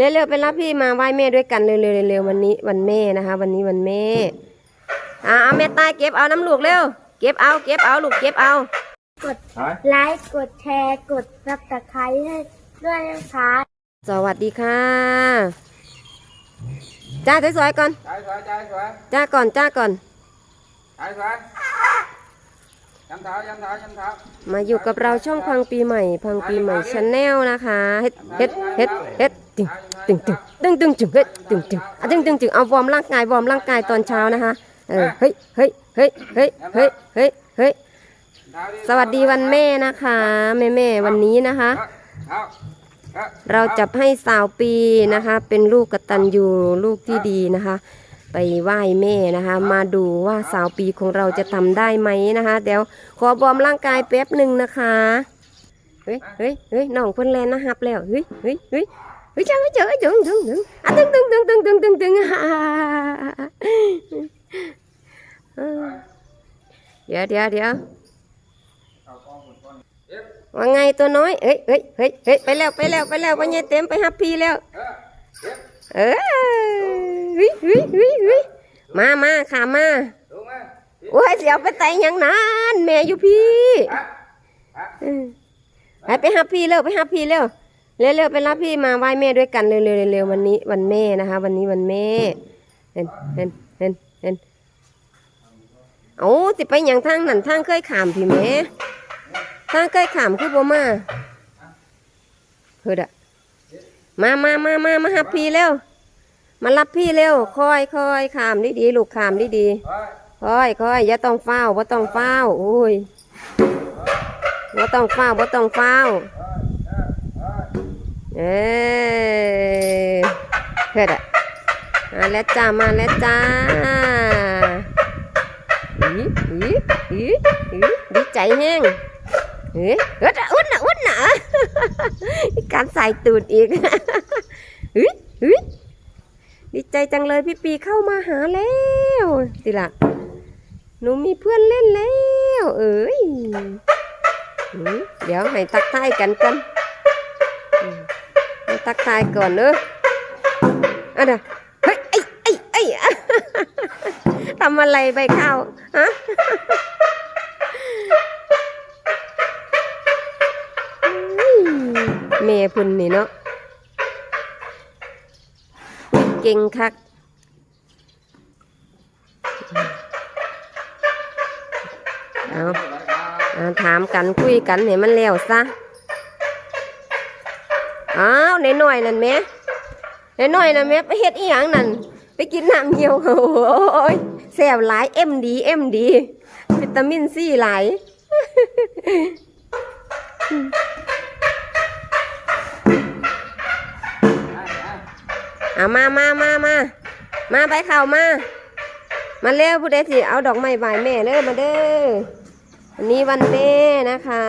เร็วๆไปรับพี่มาไหว้แม่ด้วยกันเร็วๆเร็วๆวันนี้วันแม่นะคะ วันนี้วันแม่อ่าเอาแม่ตายเก็บเอาน้ำลูกเร็วเก็บเอาเก็บเอาลูกเก็บเอากดไลค์กดแชร์กดซับสไครต์ให้ด้วยนะคะสวัสดีค่ะจ้าสวยๆก่อน trái xoay trái xoay จ้าก่อนจ้าก่อน trái xoay chăm thảo chăm thảo chăm thảo มาอยู่กับเราช่องพังปีใหม่ พังปีใหม่ชาแนลนะคะเฮ็ดเฮ็ดเฮ็ดเฮ็ด ตึงตึงตึงตึงตึงจึงเฮ็ดตึงตึงอะตึงตึงจึงเอาวอร์มร่างกายวอร์มร่างกายตอนเช้านะคะเออเฮ้ยเฮ้ยเฮ้ยเฮ้ยเฮ้ยเฮ้ยเฮ้ยสวัสดีวันแม่นะคะแม่แม่วันนี้นะคะ เราจะให้สาวปีนะคะ เป็นลูกกตัญญูลูกที่ดีนะคะ ไปไหว้แม่นะคะ มาดูว่าสาวปีของเราจะทำได้ไหมนะคะ เดี๋ยวขอบอมร่างกายแป๊บหนึ่งนะคะเฮ้ยเฮ้ยเฮ้ยน้องเพิ่นแลนนะฮับแล้วเฮ้ยเฮ้ยเฮ้ย เฮ้ยจังเจ๋อจังจังจังอะตึงตึงตึงตึงตึงตึงตึงฮ่าฮ่าฮ่าเดี๋ยวเดี๋ยวเดี๋ยวว่าไงตัวน้อยเอ้ยเอ้ยเฮ้ยเฮ้ยไปแล้วไปแล้วไปแล้ววันยายเต็มไปฮับพี่แล้ว เออเฮ้ยเฮ้ยเฮ้ยเฮ้ยมามาขามาโอ้ยเสียวไปไตหยังนานแม่อยู่พี่ไปไปหาพี่เร็วไปหาพี่เร็ว เร็วเร็วไปรับพี่มาไหว้แม่ด้วยกันเร็วๆเร็วเร็ววันนี้วันแม่นะคะ วันนี้วันแม่เห็นเห็นเห็นเห็นโอ้สิไปหยังทางนั่นทางเคยขามพี่แม่ทางเคยขามคือบ่มาเฮ้ยดะมามามามามาหาพี่เร็วมารับพี่เร็วคอยคอยขามดีดีๆลูกขามดีดีๆค่อยค่อยอย่าต้องเฝ้าบ่าต้องเฝ้าโอ้ยบ่าต้องเฝ้าบ่าต้องเฝ้า เออเฮ็ดอะมาแล้วจ้ามาแล้วจ้าอีอีอีอีดีใจแห้งเฮ้ยเฮ็ดอะอุ่นน่ะอุ่นน่ะการใส่ตูดอีกเฮ้ยเฮ้ยดีใจจังเลยพี่ปีเข้ามาหาแล้วติละหนูมีเพื่อนเล่นแล้ว เอ้ยเดี๋ยวให้ตักทายกันกันอืม ให้ตักทายก่อนเนอะอะเดี๋ยวเฮ้ยไอ้ไอ้ไอ้ทำอะไรใบข้าวฮะอุ้ยแม่พุ่นนี่เนาะเก่งคักเอาถามกันคุยกันให้มันแล้วซะ อ้าวในหน่อยนั่นแม่ในหน่อยนั่นแม่ไปเฮ็ดอีหยังนั่นไปกินน้ำเหี่ยวโอ้ยแซ่บหลายเอ็มดีเอ็มดีวิตามินซีหลายอามามามามามาไปเข้ามา มาเร็วผู้ใดสิ เอาดอกไม้ไหวแม่เด้อมาเด้อวันนี้วันแม่นะคะ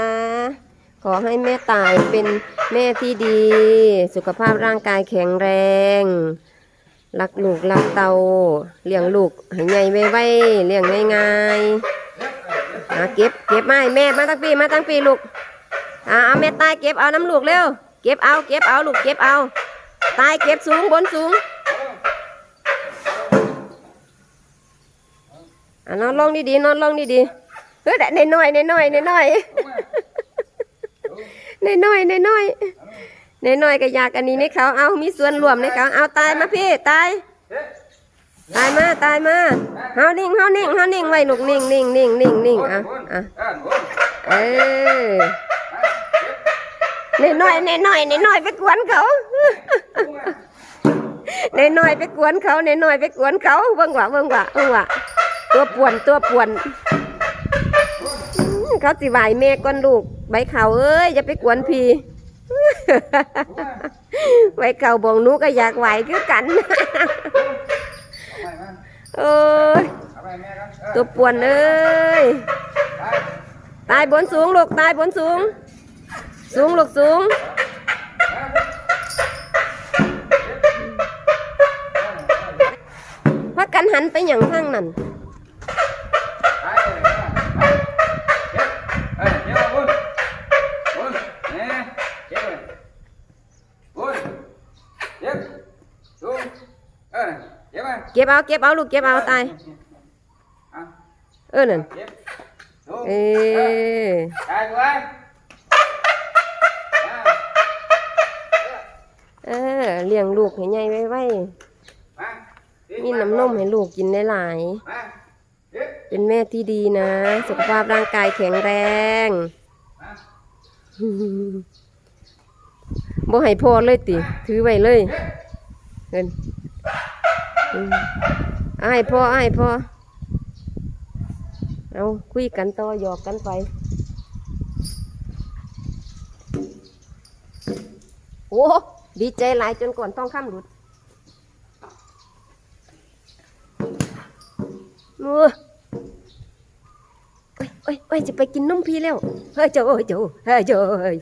ขอให้แม่ตายเป็นแม่ที่ดี สุขภาพร่างกายแข็งแรงรักลูกรักเตาเลี้ยงลูกให้ใหญ่ไว้ๆเลี้ยงง่ายๆอะเก็บเก็บไม้แม่มาตั้งปีมาตั้งปีลูกอะเอาแม่ตายเก็บเอาน้ำลูกเร็วเก็บเอาเก็บเอาลูกเก็บเอาตายเก็บสูงบนสูงอะนอนลงดีๆนอนลงดีๆเฮ้ยแต่ในน้อยในน้อยในน้อย ในน้อยในน้อยในน้อยก็อยากอันนี้ในเขาเอามีส่วนรวมในเขาเอาตายมาพี่ตายตายมาตายมาเฮานิ่งเฮานิ่งเฮานิ่งไว้ลูกนิ่งนิ่งนิ่งนิ่งนิ่งอะอะเออในน้อยในน้อยในน้อยไปกวนเขาในน้อยไปกวนเขาในน้อยไปกวนเขาเบิ่งว่าเบิ่งว่าเบิ่งว่าตัวป่วนตัวป่วน เขาสิไหวแม่ก่อนลูก ใบเขาเอ้ยอย่าไปกวนพี่ใบเขาบองนูก็อยากไหวคือกันเอ้ยตัวป่วนเอ้ยตายบนสูงลูกตายบนสูง สูงลูกสูงพักกันหันไปอย่างข้างนั่น เย็บมาเก็บเอาเก็บเอาลูกเก็บเอาตายเอาเออนั่นเย็บดูเออตายกูไว้อ่าเออเลี้ยงลูกให้ใหญ่ไว้ไว้มามีน้ำนมให้ลูกกินได้หลายมาเย็บเป็นแม่ที่ดีนะ สุขภาพร่างกายแข็งแรงมาบ่ให้พ่อเลยติ ถือไว้เลยเย็บเงิน อืมเอาให้พ่อเอาให้พ่อเอาคุยกันต่อหยอกกันไปโอ้ดีใจหลายจนก่อนต้องข้ามหลุดมือโอ้ยโอ้ยโอ้ยจะไปกินนมพี่แล้ว เฮ้ยเจ้าเฮ้ยเจ้าเฮ้ยเจ้าเฮ้ย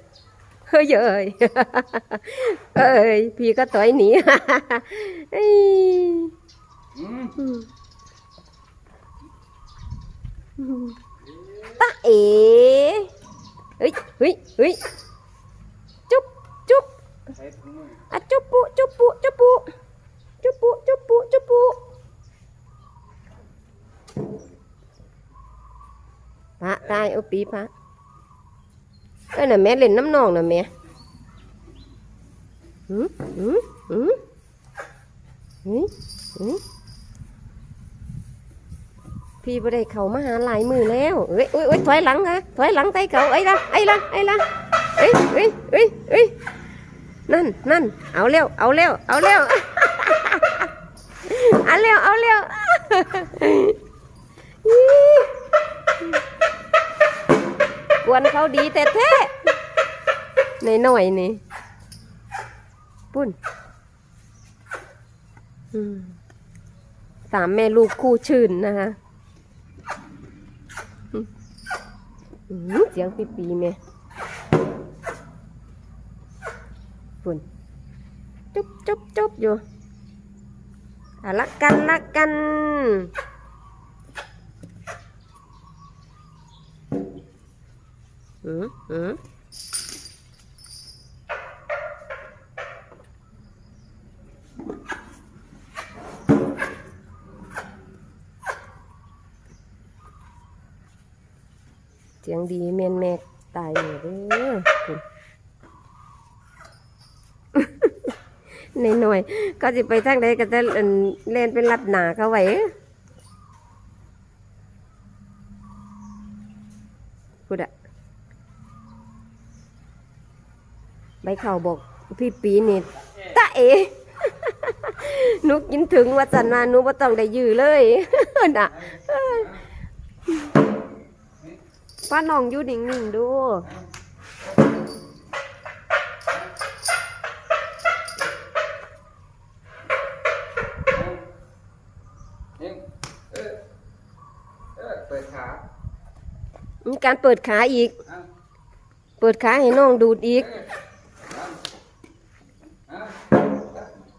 เฮ้ยเจ้เฮ้ยพี่ก็ต่อยหนีเอ้ย ตาเอ๋เฮ้ยเฮ้ยเฮ้ยจุ๊บจุ๊บใส่ถุงมืออะจุ๊บปุจุ๊บปุจุ๊บปุจุ๊บปุจุ๊บปุจุ๊บปุพระตายเอาปีพระเอ้ยน่ะแม่เล่นน้ำนองน่ะแม่หืมหืมหืมหืมหืม พี่บ่ได้เข้ามาหาหลายมือแล้วเอ้ยเอ้ยเอ้ยถอยหลังฮะถอยหลังไตเขาไอ้ละไอ้ละไอ้ละเอ้ยเอ้ยเอ้ยเอ้ยนั่นนั่นเอาเร็วเอาเร็วเอาเร็วเอาเร็วเอาเร็วกวนเขาดีแต่แท้ในหน่อยนี่ปุ่นอืมสามแม่ลูกคู่ชื่นนะคะอืมอืม เสียงปีปีๆแม่ฝุ่นจุ๊บจุ๊บจุ๊บอยู่อะลักกันลักกันอืมอืมเสียง ดีแม่นแม่ตายเลยเด้อคุณในหน่อยๆก็จะไปทางใดก็จะเล่นเป็นรับหนาเขาไว้พูดอะใบเข่าบอกพี่ปีนี่ตาเอนุกินถึงว่าจันมานุบ่ต้องได้ยื้อเลยน่ะ ป้าน้องอยู่นิ่งๆดูเย็บเออเออเปิดขามีการเปิดขาอีกอะเปิดขาให้น้องดูดอีกอะ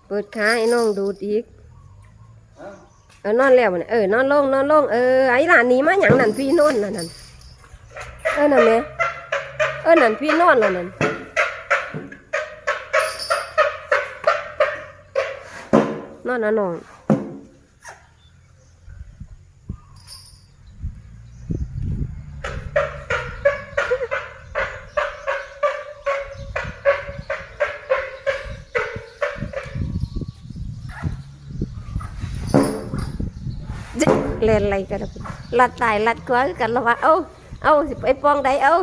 เปิดขาให้น้องดูดอีกอะเออนอนแล้วมันเออนอนลงนอนลงเออไอ้หลานหนี้มาหยังนั่นพี่นอนน่ะนั่น เออนั่นแหม่เออนั่นพี่นอนแล้วนั่นนอนนะน้องเล่นอะไรกันล่ะลัดตายลัดขวาคือกันและวะเอา เอาสิไปปองใดเอา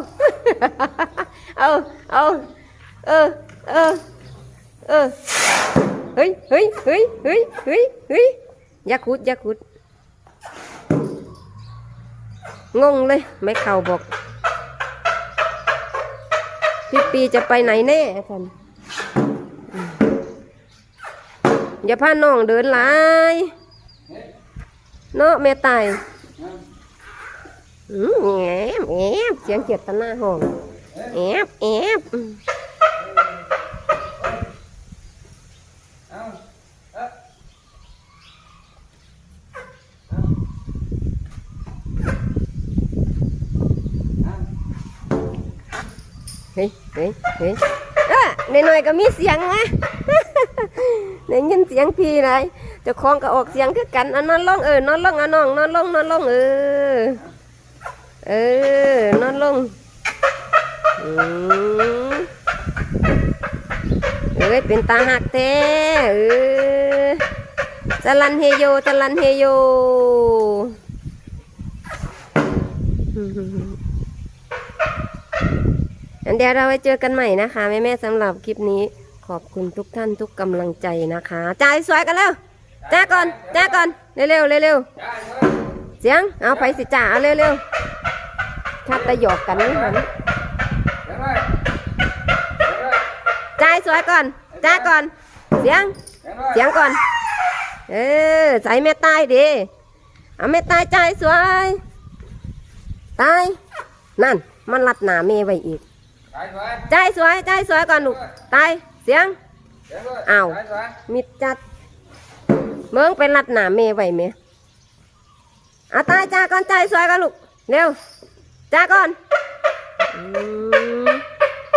เอาเอาเออเออเออเฮ้ยเฮ้ยเฮ้ยเฮ้ยเฮ้ยเฮ้ยอย่าขุดอย่าขุดงงเลยไม่เข้าบอก พี่ปีจะไปไหนแน่ท่านอืมอย่าพาน้องเดินหลาย เนาะแม่ตาย อืมแอบแอบเสียงเกียดตนาห้องแอบแอบเอาเอ๊ะอะเฮ้ยเฮ้ยเฮ้ยอะหน่อยๆก็มีเสียงนะได้ยินเสียงพี่ไรเจ้าของก็ออกเสียงคือกันเอานอนลงเออนอนลงเอาน้องนอนลงนอนลงเออ เออ นอนลงอืมเอ้ย เป็นตาหักแท้เออสลันเฮโยสลันเฮโยอันเดี๋ยวเราไว้เจอกันใหม่นะคะแม่แม่ๆสำหรับคลิปนี้ ขอบคุณทุกท่านทุกกำลังใจนะคะจ่ายสวยกันแล้วจ้าก่อนจ้าก่อนเร็วเร็วๆเร็วเออๆเสียงเอาไปสิจ่าเอาเร็วเร็วๆ ถ้าตะหยอกกันนี่มันเดี๋ยวเลยเดี๋ยวเลยจ่ายสวยก่อนจ้าก่อน เสียงเดี๋ยวเลยเสียงก่อน เออใส่แม่ตายดิเอาแม่ตายจ่ายสวย ตาย นั่น มันรัดหนาเมไว้อีกสายสวยจ่ายสวยจ่ายสวยก่อนลูกตาย เสียงเดี๋ยวเลยอ้าวสายสวยมิดจัด เมืองไปรัดหนาเมไว้เมเอาตายจ้าก่อนจ่ายสวยก่อนลูก เร็ว จ้าก่อนอ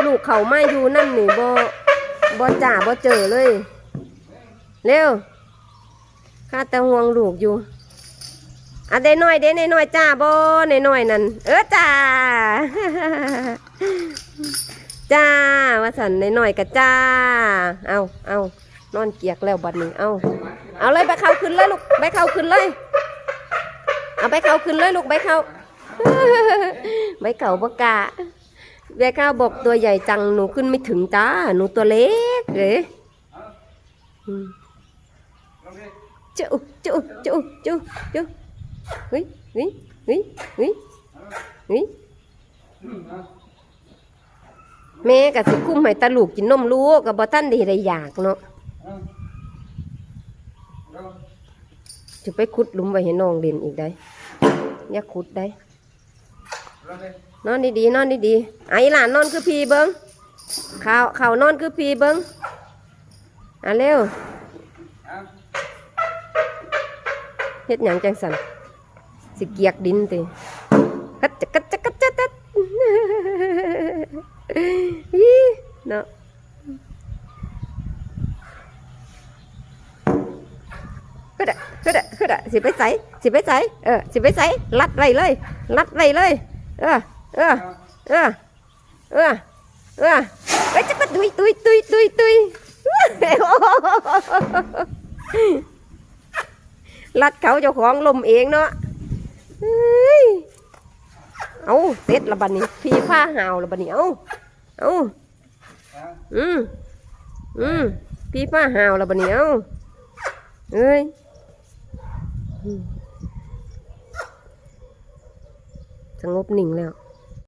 ลูกเขาไม่อยู่นั่นหนี่บ่บ่จ่าบ่เจอเลย เร็วข้าแต่ห่วงลูกอยู่อะได้น้อยเด้น้อยจ้าบ่น้อยนั่นเออจ้าจ้าว่าสันในน้อยๆกะจ้า เอาเอานอนเกียกแล้วบัดนี้เอาเอาเลยไปเข้าขึ้นเลยลูกไปเข้าขึ้นเลย เอาไปเข้าขึ้นเลยลูกไปเข้า ใบเข่าบกะใบข้าวบอกตัวใหญ่จังหนูขึ้นไม่ถึงจ้าหนูตัวเล็กเลยอืมลงดิจุจุจุจุจุเฮ้ยเฮ้ยเฮ้ยเฮ้ยเฮ้ยอืมเอาแม่กับสิคุ้มให้ตาลูกกินนมลูกกับบ่ท่านด้ได้อยากเนาะจะไปขุดลุมไว้ให้น้องเล่นอีกได้ อย่าขุดได้ นอนดีๆนอนดีๆไอ้หลานนอนคือพีเบิงข่าวข่านอนคือพีเบิงอะเร็วเฮ็ดหยังจังสันสิเกียกดินติกัดจะกัดจะกัดจะตัดอีเนาะฮึดะฮึดะฮึดะสิไปใส่สิไปใส่เออสิไปใส่ลัดไว้เลยลัดไว้เลย เออเออเออเออเออไปจะก็ตุยตุยตุยตุยตุยลัดเขาเจ้าของลมเองเนาะเฮ้ยเอาเสร็จละบัดนี้ พี่ผ้าหาวละบัดนี้เอาเอาอาอืมอืมพี่ผ้าหาวละบัดนี้เอาเอ้ยอืม สงบนิ่งแล้ว